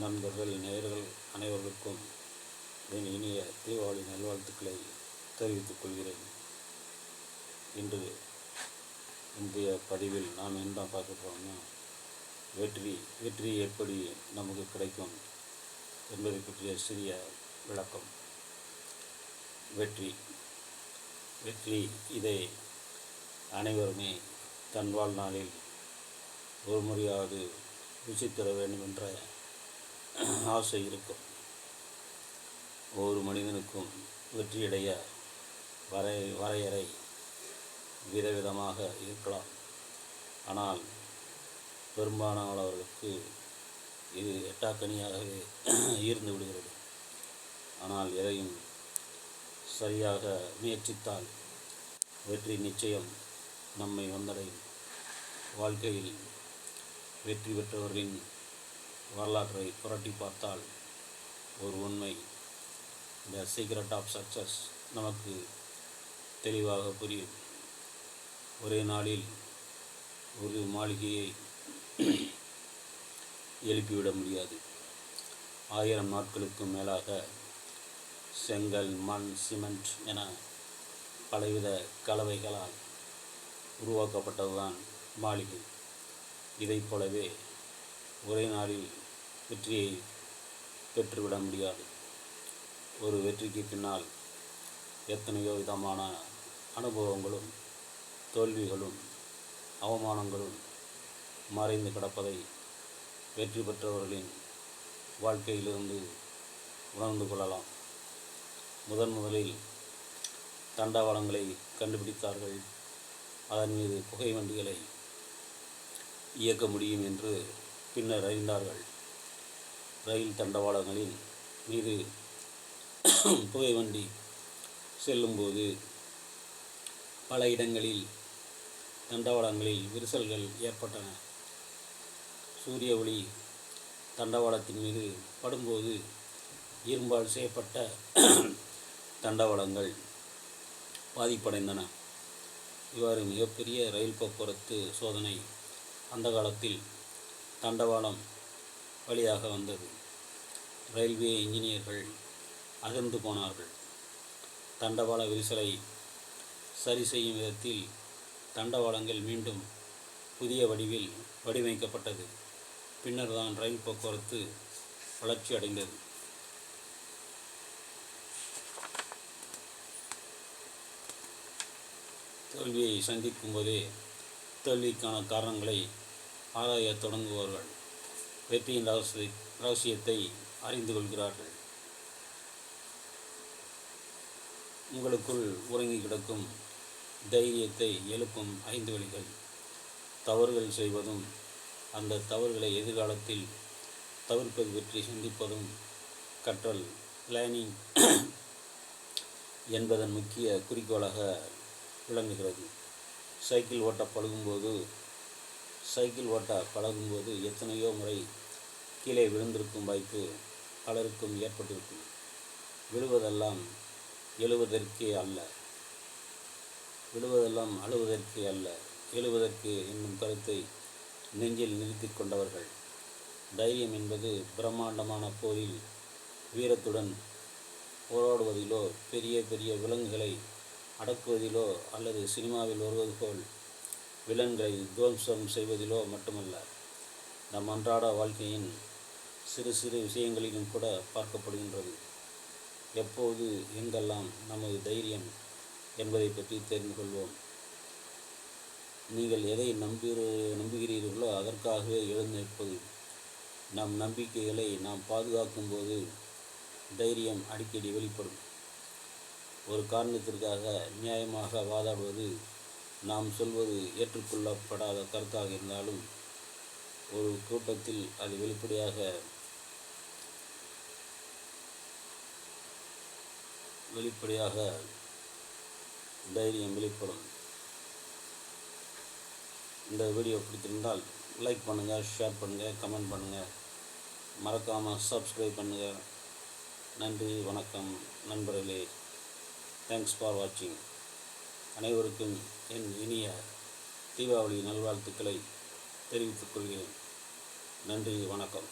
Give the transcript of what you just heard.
நண்பர்கள் நேயர்கள் அனைவருக்கும் என் இனிய தீபாவளி நல்வாழ்த்துக்களை தெரிவித்துக் கொள்கிறேன். இன்று இந்திய பதிவில் நாம் என்ன பார்க்க போகிறோம்னா வெற்றி வெற்றி எப்படி நமக்கு கிடைக்கும் என்பதை பற்றிய சிறிய விளக்கம். வெற்றி வெற்றி இதை அனைவருமே தன் வாழ்நாளில் ஒரு முறையாவது ருசித்தர வேண்டும் என்ற ஆசை இருக்கும். ஒவ்வொரு மனிதனுக்கும் வெற்றியடைய வரை வரையறை விதவிதமாக இருக்கலாம். ஆனால் பெரும்பாலானவர்களுக்கு இது எட்டாக்கனியாகவே ஈர்ந்து விடுகிறது. ஆனால் எதையும் சரியாக முயற்சித்தால் வெற்றி நிச்சயம் நம்மை வந்தடையும். வாழ்க்கையில் வெற்றி பெற்றவர்களின் வரலாற்றை புரட்டி பார்த்தால் ஒரு உண்மை. த சீக்ரெட் ஆஃப் சக்ஸஸ் நமக்கு தெளிவாக புரியும். ஒரே நாளில் ஒரு மாளிகையை எழுப்பிவிட முடியாது. ஆயிரம் நாட்களுக்கு மேலாக செங்கல் மண் சிமெண்ட் என பலவித கலவைகளால் உருவாக்கப்பட்டதுதான் மாளிகை. இதைப் போலவே ஒரே நாளில் வெற்றியை பெற்றுவிட முடியாது. ஒரு வெற்றிக்கு பின்னால் எத்தனையோ விதமான அனுபவங்களும் தோல்விகளும் அவமானங்களும் மறைந்து கிடப்பதை வெற்றி பெற்றவர்களின் வாழ்க்கையிலிருந்து உணர்ந்து கொள்ளலாம். முதன் முதலில் தண்டவாளங்களை கண்டுபிடித்தார்கள். அதன் மீது புகை வண்டிகளை இயக்க முடியும் என்று பின்னர் அறிந்தார்கள். ரயில் தண்டவாளங்களின் மீது புகை வண்டி செல்லும்போது பல இடங்களில் தண்டவாளங்களில் விரிசல்கள் ஏற்பட்டன. சூரிய ஒளி தண்டவாளத்தின் மீது படும்போது இரும்பால் செய்யப்பட்ட தண்டவாளங்கள் பாதிப்படைந்தன. இவ்வாறு மிகப்பெரிய ரயில் போக்குவரத்து சோதனை அந்த காலத்தில் தண்டவாளம் வழியாக வந்தது. ரயில்வே இன்ஜினியர்கள் அதிர்ந்து போனார்கள். தண்டவாள விரிசலை சரி செய்யும் விதத்தில் தண்டவாளங்கள் மீண்டும் புதிய வடிவில் வடிவமைக்கப்பட்டது. பின்னர் தான் ரயில் போக்குவரத்து வளர்ச்சி அடைந்தது. தோல்வியை சந்திக்கும் போதே தோல்விக்கான காரணங்களை ஆராய தொடங்குவார்கள் வெற்றியின் ரகசிய ரகசியத்தை அறிந்து கொள்கிறார்கள். உங்களுக்குள் உறங்கி கிடக்கும் தைரியத்தை எழுப்பும் ஐந்து வழிகள். தவறுகள் செய்வதும் அந்த தவறுகளை எதிர்காலத்தில் தவிர்ப்பது பற்றி சிந்திப்பதும் கற்றல் பிளானிங் என்பதன் முக்கிய குறிக்கோளாக விளங்குகிறது. சைக்கிள் ஓட்ட பழகும்போது சைக்கிள் ஓட்ட பழகும்போது எத்தனையோ முறை கீழே விழுந்திருக்கும் வாய்ப்பு பலருக்கும் ஏற்பட்டிருக்கும். விழுவதெல்லாம் எழுவதற்கே அல்ல. விழுவதெல்லாம் அழுவதற்கே அல்ல. எழுவதற்கு என்னும் கருத்தை நெஞ்சில் நிறுத்தி கொண்டவர்கள். தைரியம் என்பது பிரம்மாண்டமான போரில் வீரத்துடன் போராடுவதிலோ பெரிய பெரிய விலங்குகளை அடக்குவதிலோ அல்லது சினிமாவில் வருவது போல் விலங்குகளை துவம்சம் செய்வதிலோ மட்டுமல்ல நம் அன்றாட வாழ்க்கையின் சிறு சிறு விஷயங்களிலும் கூட பார்க்கப்படுகின்றது. எப்போது எங்கெல்லாம் நமது தைரியம் என்பதை பற்றி தெரிந்து கொள்வோம். நீங்கள் எதை நம்பி நம்புகிறீர்களோ அதற்காகவே எழுந்திருப்பது. நம் நம்பிக்கைகளை நாம் பாதுகாக்கும் போது தைரியம் அடிக்கடி வெளிப்படும். ஒரு காரணத்திற்காக நியாயமாக வாதாடுவது நாம் சொல்வது ஏற்றுக்கொள்ளப்படாத கருத்தாக இருந்தாலும் ஒரு கூட்டத்தில் அது வெளிப்படையாக வெளிப்படையாக தைரியம் வெளிப்படும். இந்த வீடியோ பிடித்திருந்தால் லைக் பண்ணுங்கள் ஷேர் பண்ணுங்கள் கமெண்ட் பண்ணுங்கள் மறக்காமல் சப்ஸ்கிரைப் பண்ணுங்கள் நன்றி வணக்கம் நண்பர்களே. தேங்க்ஸ் ஃபார் வாட்சிங் அனைவருக்கும் என் இனிய தீபாவளி நல்வாழ்த்துக்களை தெரிவித்துக் கொள்கிறேன். நன்றி வணக்கம்.